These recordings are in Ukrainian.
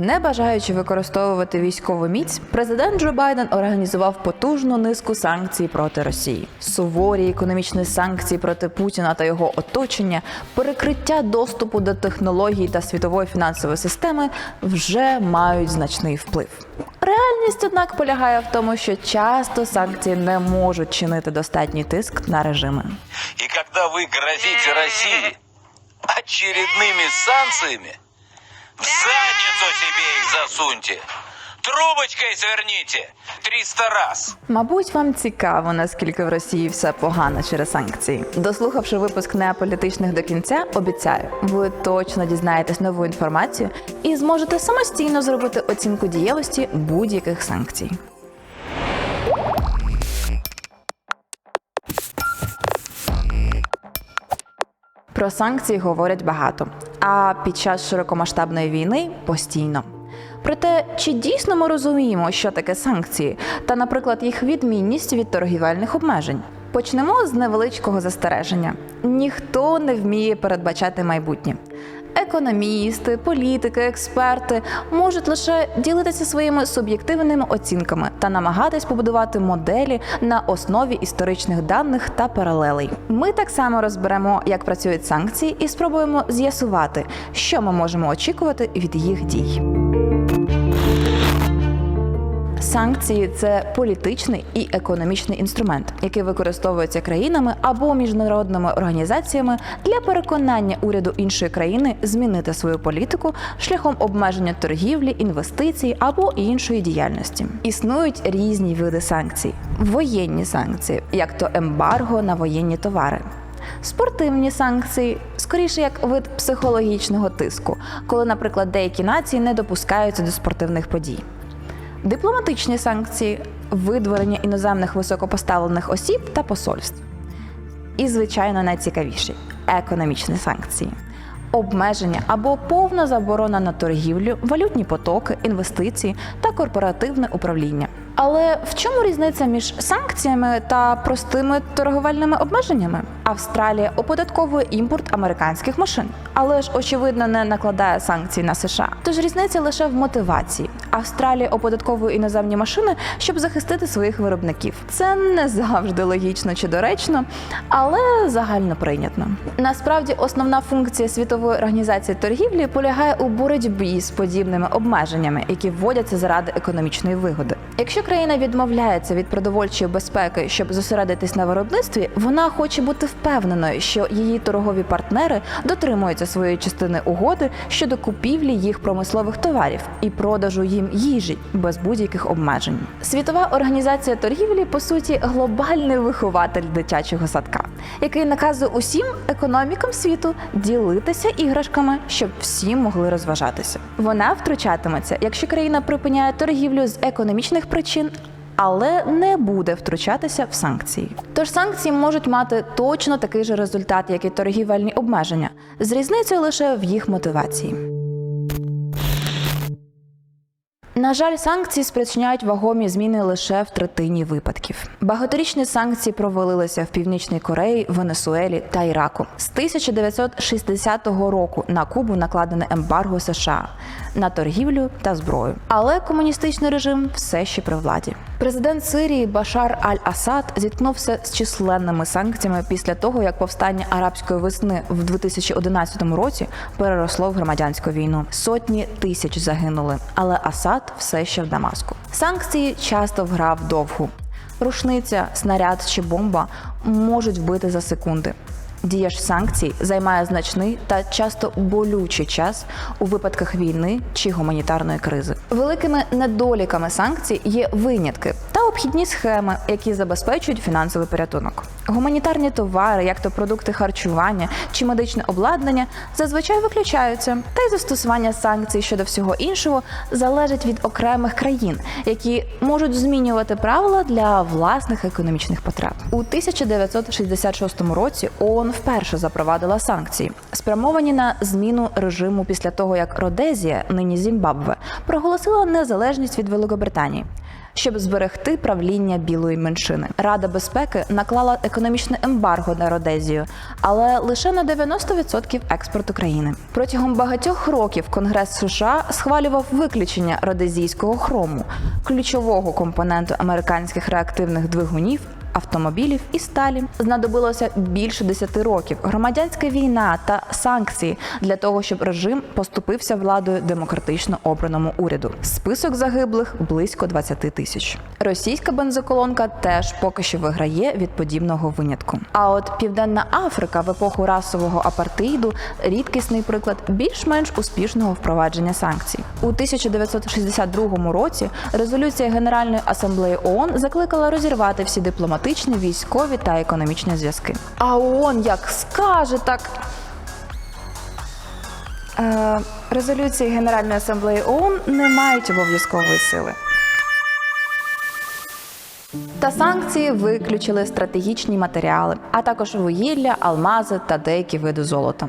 Не бажаючи використовувати військову міць, президент Джо Байден організував потужну низку санкцій проти Росії. Суворі економічні санкції проти Путіна та його оточення, перекриття доступу до технологій та світової фінансової системи вже мають значний вплив. Реальність, однак, полягає в тому, що часто санкції не можуть чинити достатній тиск на режими. И когда вы грозите России очередными санкциями, в их засуньте. Трубочкой сверните 300 раз. Мабуть, вам цікаво, наскільки в Росії все погано через санкції. Дослухавши випуск неаполітичних до кінця, обіцяю, ви точно дізнаєтесь нову інформацію і зможете самостійно зробити оцінку дієвості будь-яких санкцій. Про санкції говорять багато, а під час широкомасштабної війни постійно. Проте, чи дійсно ми розуміємо, що таке санкції, та, наприклад, їх відмінність від торгівельних обмежень? Почнемо з невеличкого застереження: ніхто не вміє передбачати майбутнє. Економісти, політики, експерти можуть лише ділитися своїми суб'єктивними оцінками та намагатись побудувати моделі на основі історичних даних та паралелей. Ми так само розберемо, як працюють санкції, і спробуємо з'ясувати, що ми можемо очікувати від їх дій. Санкції це політичний і економічний інструмент, який використовується країнами або міжнародними організаціями для переконання уряду іншої країни змінити свою політику шляхом обмеження торгівлі, інвестицій або іншої діяльності. Існують різні види санкцій: воєнні санкції, як то ембарго на воєнні товари. Спортивні санкції скоріше як вид психологічного тиску, коли, наприклад, деякі нації не допускаються до спортивних подій. Дипломатичні санкції видворення іноземних високопоставлених осіб та посольств. І, звичайно, найцікавіші економічні санкції. Обмеження або повна заборона на торгівлю, валютні потоки, інвестиції та корпоративне управління. Але в чому різниця між санкціями та простими торговельними обмеженнями? Австралія оподатковує імпорт американських машин, але ж очевидно не накладає санкцій на США. Тож різниця лише в мотивації. Австралія оподатковує іноземні машини, щоб захистити своїх виробників. Це не завжди логічно чи доречно, але загально прийнятно. Насправді, основна функція світової організації торгівлі полягає у боротьбі з подібними обмеженнями, які вводяться заради економічної вигоди. Якщо країна відмовляється від продовольчої безпеки, щоб зосередитись на виробництві, вона хоче бути впевненою, що її торгові партнери дотримуються своєї частини угоди щодо купівлі їх промислових товарів і продажу їм їжі без будь-яких обмежень. Світова організація торгівлі по суті глобальний вихователь дитячого садка, який наказує усім економікам світу ділитися іграшками, щоб всі могли розважатися. Вона втручатиметься, якщо країна припиняє торгівлю з економічних причин. Але не буде втручатися в санкції. Тож санкції можуть мати точно такий же результат, як і торгівельні обмеження, з різницею лише в їх мотивації. На жаль, санкції спричиняють вагомі зміни лише в третині випадків. Багаторічні санкції провалилися в Північній Кореї, Венесуелі та Іраку. З 1960 року на Кубу накладене ембарго США на торгівлю та зброю. Але комуністичний режим все ще при владі. Президент Сирії Башар Аль-Асад зіткнувся з численними санкціями після того, як повстання арабської весни в 2011 році переросло в громадянську війну. Сотні тисяч загинули, але Асад все ще в Дамаску. Санкції часто вграв довгу. Рушниця, снаряд чи бомба можуть вбити за секунди. Дія ж санкцій займає значний та часто болючий час у випадках війни чи гуманітарної кризи. Великими недоліками санкцій є винятки та обхідні схеми, які забезпечують фінансовий порятунок. Гуманітарні товари, як то продукти харчування чи медичне обладнання, зазвичай виключаються, та й застосування санкцій щодо всього іншого залежить від окремих країн, які можуть змінювати правила для власних економічних потреб. У 1966 році ООН вперше запровадила санкції, спрямовані на зміну режиму після того, як Родезія, нині Зімбабве, проголосила незалежність від Великобританії. щоб зберегти правління білої меншини. Рада безпеки наклала економічне ембарго на Родезію, але лише на 90% експорту країни. Протягом багатьох років Конгрес США схвалював виключення родезійського хрому, ключового компоненту американських реактивних двигунів автомобілів і сталі. Знадобилося більше 10 років. Громадянська війна та санкції для того, щоб режим поступився владою демократично обраному уряду. Список загиблих близько 20 тисяч. Російська бензоколонка теж поки що виграє від подібного винятку. А от Південна Африка в епоху расового апартеїду рідкісний приклад більш-менш успішного впровадження санкцій. У 1962 році резолюція Генеральної асамблеї ООН закликала розірвати всі дипломатичні, військові та економічні зв'язки. А ООН як скаже, так. Е, резолюції Генеральної асамблеї ООН не мають обов'язкової сили. Та санкції виключили стратегічні матеріали, а також вугілля, алмази та деякі види золота.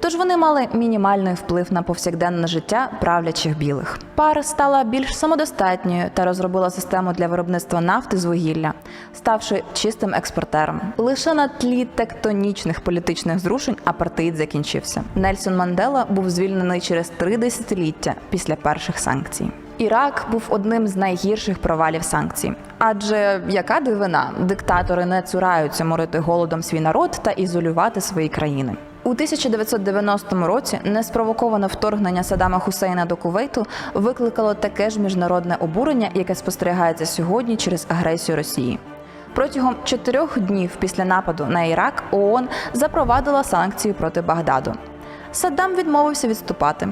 Тож вони мали мінімальний вплив на повсякденне життя правлячих білих. Пара стала більш самодостатньою та розробила систему для виробництва нафти з вугілля, ставши чистим експортером. Лише на тлі тектонічних політичних зрушень апартеїд закінчився. Нельсон Мандела був звільнений через три десятиліття після перших санкцій. Ірак був одним з найгірших провалів санкцій. Адже яка дивина, диктатори не цураються морити голодом свій народ та ізолювати свої країни. У 1990 році неспровоковане вторгнення Саддама Хусейна до Кувейту викликало таке ж міжнародне обурення, яке спостерігається сьогодні через агресію Росії. Протягом чотирьох днів після нападу на Ірак ООН запровадила санкції проти Багдаду. Саддам відмовився відступати.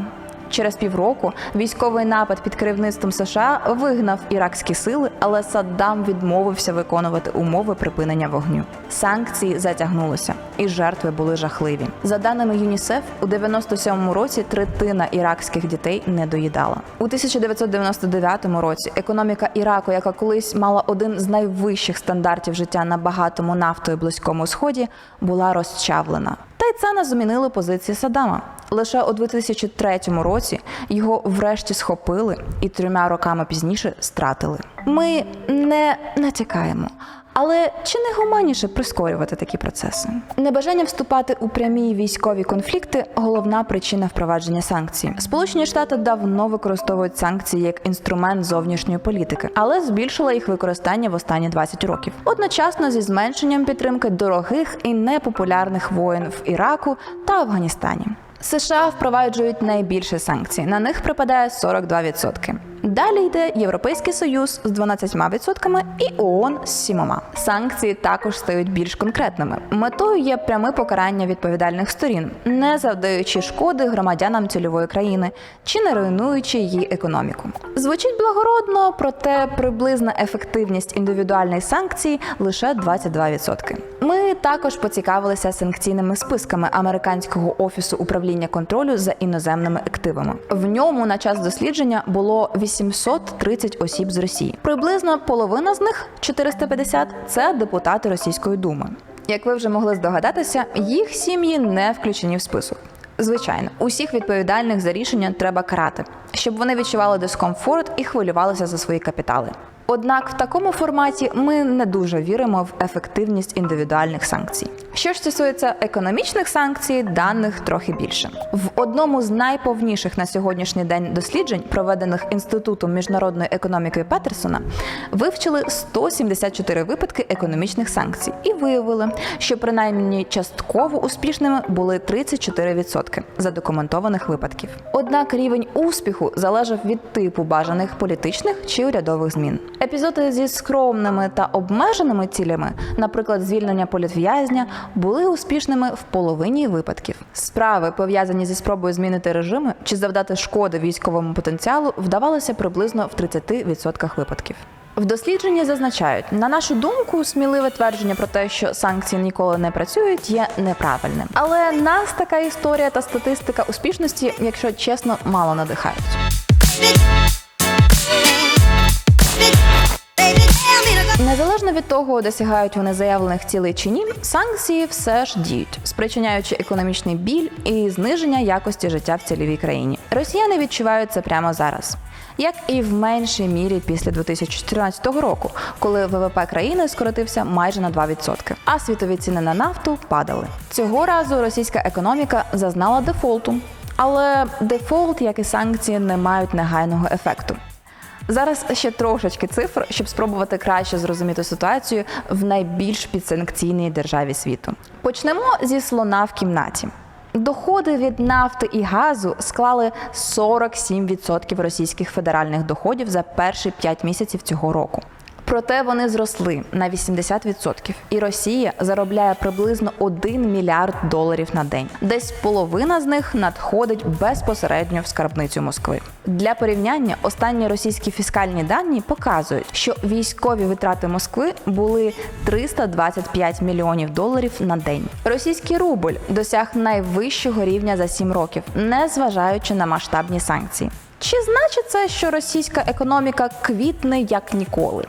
Через півроку військовий напад під керівництвом США вигнав іракські сили, але Саддам відмовився виконувати умови припинення вогню. Санкції затягнулися, і жертви були жахливі. За даними ЮНІСЕФ, у 97-му році третина іракських дітей не доїдала. У 1999 році економіка Іраку, яка колись мала один з найвищих стандартів життя на багатому нафтою близькому сході, була розчавлена. Та й це не змінило позиції Саддама. Лише у 2003 році його врешті схопили і трьома роками пізніше стратили. Ми не натякаємо. Але чи не гуманніше прискорювати такі процеси? Небажання вступати у прямі військові конфлікти головна причина впровадження санкцій. Сполучені Штати давно використовують санкції як інструмент зовнішньої політики, але збільшила їх використання в останні 20 років. Одночасно зі зменшенням підтримки дорогих і непопулярних воєн в Іраку та Афганістані. США впроваджують найбільше санкцій. На них припадає 42%. Далі йде Європейський Союз з 12% і ООН з 7%. Санкції також стають більш конкретними. Метою є пряме покарання відповідальних сторін, не завдаючи шкоди громадянам цільової країни чи не руйнуючи її економіку. Звучить благородно, проте приблизна ефективність індивідуальної санкції лише 22%. Ми також поцікавилися санкційними списками американського офісу управління контролю за іноземними активами. В ньому на час дослідження було 830 осіб з Росії. Приблизно половина з них 450 – це депутати Російської думи. Як ви вже могли здогадатися, їх сім'ї не включені в список. Звичайно, усіх відповідальних за рішення треба карати, щоб вони відчували дискомфорт і хвилювалися за свої капітали. Однак в такому форматі ми не дуже віримо в ефективність індивідуальних санкцій. Що ж стосується економічних санкцій, даних трохи більше. В одному з найповніших на сьогоднішній день досліджень, проведених інститутом міжнародної економіки Петерсона, вивчили 174 випадки економічних санкцій і виявили, що принаймні частково успішними були 34% задокументованих випадків. Однак рівень успіху залежав від типу бажаних політичних чи урядових змін. Епізоди зі скромними та обмеженими цілями, наприклад, звільнення політв'язня, були успішними в половині випадків. Справи, пов'язані зі спробою змінити режими чи завдати шкоди військовому потенціалу, вдавалося приблизно в 30% випадків. В дослідженні зазначають, на нашу думку, сміливе твердження про те, що санкції ніколи не працюють, є неправильним. Але нас така історія та статистика успішності, якщо чесно, мало надихають. Незалежно від того, досягають вони заявлених цілей чи ні, санкції все ж діють. спричиняючи економічний біль і зниження якості життя в цілій країні. Росіяни відчувають це прямо зараз. Як і в меншій мірі після 2014 року, коли ВВП країни скоротився майже на 2%, а світові ціни на нафту падали. Цього разу російська економіка зазнала дефолту, але дефолт, як і санкції, не мають негайного ефекту. Зараз ще трошечки цифр, щоб спробувати краще зрозуміти ситуацію в найбільш підсанкційній державі світу. Почнемо зі слона в кімнаті. Доходи від нафти і газу склали 47% російських федеральних доходів за перші 5 місяців цього року. Проте вони зросли на 80%. І Росія заробляє приблизно 1 мільярд доларів на день. Десь половина з них надходить безпосередньо в скарбницю Москви. Для порівняння останні російські фіскальні дані показують, що військові витрати Москви були 325 мільйонів доларів на день. Російський рубль досяг найвищого рівня за 7 років, не зважаючи на масштабні санкції. Чи значить це, що російська економіка квітне як ніколи?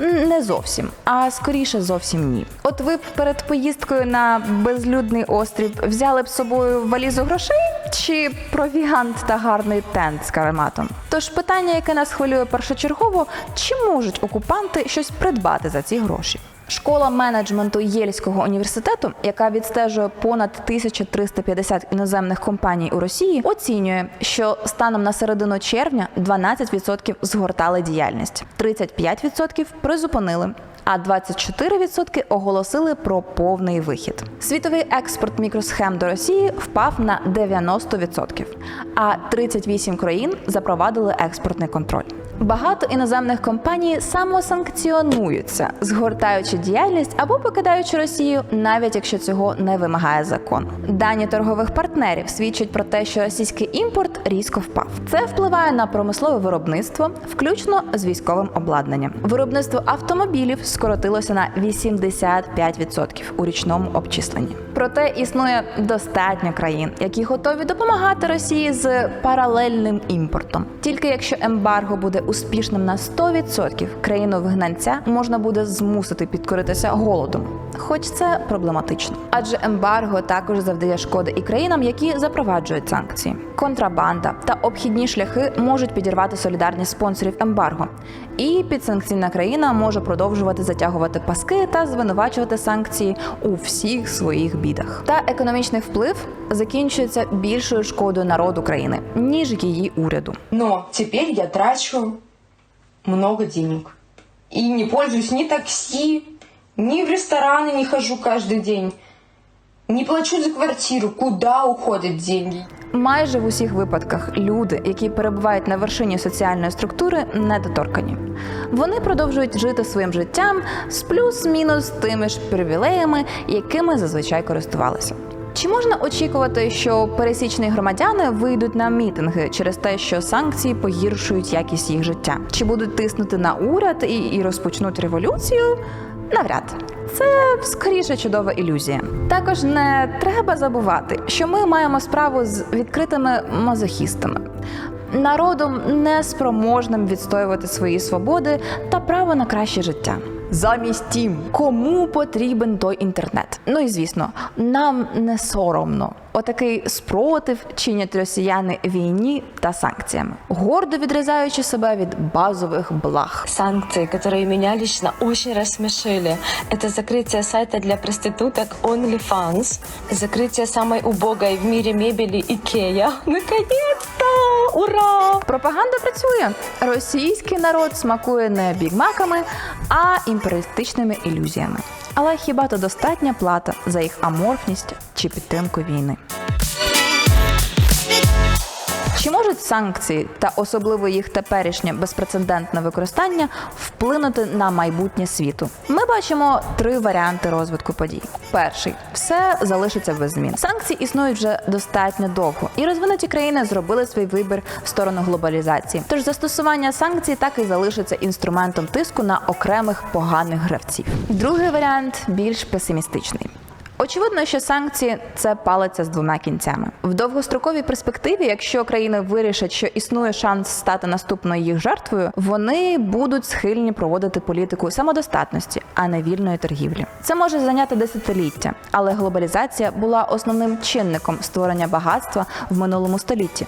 Не зовсім, а скоріше зовсім ні. От ви б перед поїздкою на безлюдний острів взяли б з собою валізу грошей чи провіант та гарний тент з карематом? Тож питання, яке нас хвилює першочергово, чи можуть окупанти щось придбати за ці гроші? Школа менеджменту Єльського університету, яка відстежує понад 1350 іноземних компаній у Росії, оцінює, що станом на середину червня 12% згортали діяльність, 35% призупинили. А 24% оголосили про повний вихід. Світовий експорт мікросхем до Росії впав на 90%, а 38 країн запровадили експортний контроль. Багато іноземних компаній самосанкціонуються, згортаючи діяльність або покидаючи Росію, навіть якщо цього не вимагає закон. Дані торгових партнерів свідчать про те, що російський імпорт різко впав. Це впливає на промислове виробництво, включно з військовим обладнанням. Виробництво автомобілів скоротилося на 85% у річному обчисленні. Проте існує достатньо країн, які готові допомагати Росії з паралельним імпортом. Тільки якщо ембарго буде успішним на 100%, країну вигнанця можна буде змусити підкоритися голодом. Хоч це проблематично, адже ембарго також завдає шкоди і країнам, які запроваджують санкції. Контрабанда та обхідні шляхи можуть підірвати солідарність спонсорів ембарго, і підсанкційна країна може продовжувати затягувати паски та звинувачувати санкції у всіх своїх бідах. Та економічний вплив закінчується більшою шкодою народу країни ніж її уряду. Но теперь я трачу много денег. И не пользуюсь ни такси, ни в рестораны не хожу каждый день. Не плачу за квартиру. Куда уходят деньги? Майже в усіх випадках люди, які перебувають на вершині соціальної структури, недоторкані. Вони продовжують жити своїм життям з плюс-мінус тими ж привілеями, якими зазвичай користувалися. Чи можна очікувати, що пересічні громадяни вийдуть на мітинги через те, що санкції погіршують якість їх життя? Чи будуть тиснути на уряд і, і розпочнуть революцію? Навряд. Це скоріше чудова ілюзія. Також не треба забувати, що ми маємо справу з відкритими мазохістами. Народом неспроможним відстоювати свої свободи та право на краще життя Замість тім, кому потрібен той інтернет? Ну і звісно, нам не соромно. Отакий спротив чинять росіяни війні та санкціями, гордо відрізаючи себе від базових благ. Санкции, которые меня лично очень рассмешили, это закрытие сайта для проституток OnlyFans, закрытие самой убогой в мире мебели IKEA. Наконец-то! Ура! Пропаганда працює. Російський народ смакує не бігмаками, а імперіалістичними ілюзіями. Але хіба то достатня плата за їх аморфність чи підтримку війни? Санкції та особливо їх теперішнє безпрецедентне використання вплинути на майбутнє світу? Ми бачимо три варіанти розвитку подій. Перший все залишиться без змін. Санкції існують вже достатньо довго, і розвинуті країни зробили свій вибір в сторону глобалізації. Тож застосування санкцій так і залишиться інструментом тиску на окремих поганих гравців. Другий варіант більш песимістичний. Очевидно, що санкції це палиця з двома кінцями. В довгостроковій перспективі, якщо країни вирішать, що існує шанс стати наступною їх жертвою, вони будуть схильні проводити політику самодостатності, а не вільної торгівлі. Це може зайняти десятиліття, але глобалізація була основним чинником створення багатства в минулому столітті.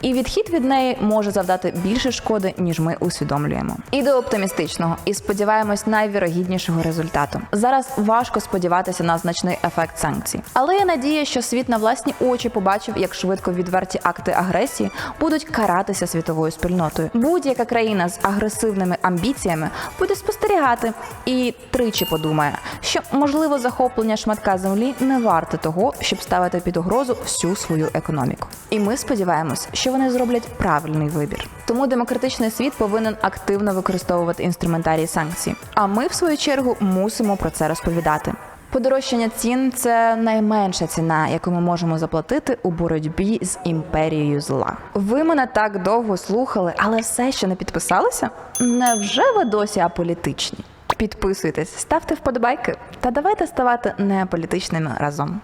І відхід від неї може завдати більше шкоди, ніж ми усвідомлюємо. І до оптимістичного, і сподіваємось найвірогіднішого результату. Зараз важко сподіватися на значний ефект санкцій, але є надія, що світ на власні очі побачив, як швидко відверті акти агресії будуть каратися світовою спільнотою. Будь-яка країна з агресивними амбіціями буде спостерігати і тричі подумає, що можливо захоплення шматка землі не варте того, щоб ставити під угрозу всю свою економіку. І ми сподіваємось, що вони зроблять правильний вибір. Тому демократичний світ повинен активно використовувати інструментарій санкцій. А ми, в свою чергу, мусимо про це розповідати. Подорожчання цін це найменша ціна, яку ми можемо заплатити у боротьбі з імперією зла. Ви мене так довго слухали, але все ще не підписалися? Невже ви досі аполітичні? Підписуйтесь, ставте вподобайки та давайте ставати неаполітичними разом.